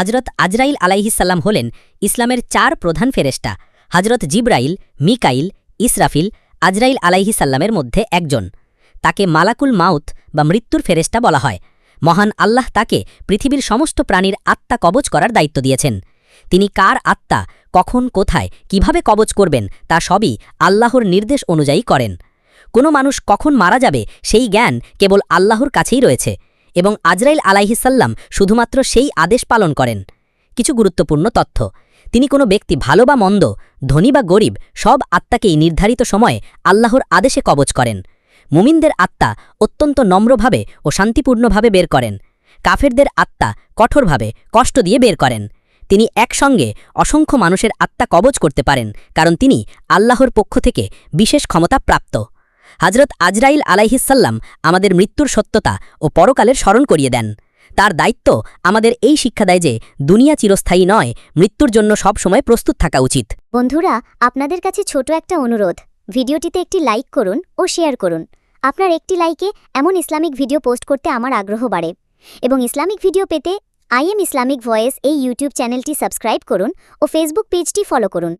হজরত আজরাইল আলাইহিসাল্লাম হলেন ইসলামের চার প্রধান ফেরেস্টা হজরত জিব্রাইল, মিকাইল, ইসরাফিল, আজরাইল আলাইহিসাল্লামের মধ্যে একজন। তাকে মালাকুল মাউত বা মৃত্যুর ফেরেস্টা বলা হয়। মহান আল্লাহ তাকে পৃথিবীর সমস্ত প্রাণীর আত্মা কবচ করার দায়িত্ব দিয়েছেন। তিনি কার আত্মা, কখন, কোথায়, কীভাবে কবচ করবেন, তা সবই আল্লাহর নির্দেশ অনুযায়ী করেন। কোনো মানুষ কখন মারা যাবে, সেই জ্ঞান কেবল আল্লাহর কাছেই রয়েছে। এবং আজরাইল আলাইহিসাল্লাম শুধুমাত্র সেই আদেশ পালন করেন। কিছু গুরুত্বপূর্ণ তথ্য। তিনি কোনো ব্যক্তি ভালো বা মন্দ, ধনী বা গরিব, সব আত্মাকেই নির্ধারিত সময়ে আল্লাহর আদেশে কবচ করেন। মুমিনদের আত্মা অত্যন্ত নম্রভাবে ও শান্তিপূর্ণভাবে বের করেন। কাফেরদের আত্মা কঠোরভাবে কষ্ট দিয়ে বের করেন। তিনি একসঙ্গে অসংখ্য মানুষের আত্মা কবচ করতে পারেন, কারণ তিনি আল্লাহর পক্ষ থেকে বিশেষ ক্ষমতা প্রাপ্ত। হজরত আজরাইল আলাইহিসাল্লাম আমাদের মৃত্যুর সত্যতা ও পরকালের স্মরণ করিয়ে দেন। তার দায়িত্ব আমাদের এই শিক্ষা দেয় যে, দুনিয়া চিরস্থায়ী নয়, মৃত্যুর জন্য সব সময় প্রস্তুত থাকা উচিত। বন্ধুরা, আপনাদের কাছে ছোট একটা অনুরোধ। ভিডিওটিতে একটি লাইক করুন ও শেয়ার করুন। আপনার একটি লাইকে এমন ইসলামিক ভিডিও পোস্ট করতে আমার আগ্রহ বাড়ে এবং ইসলামিক ভিডিও পেতে আই এম ইসলামিক ভয়েস এই ইউটিউব চ্যানেলটি সাবস্ক্রাইব করুন ও ফেসবুক পেজটি ফলো করুন।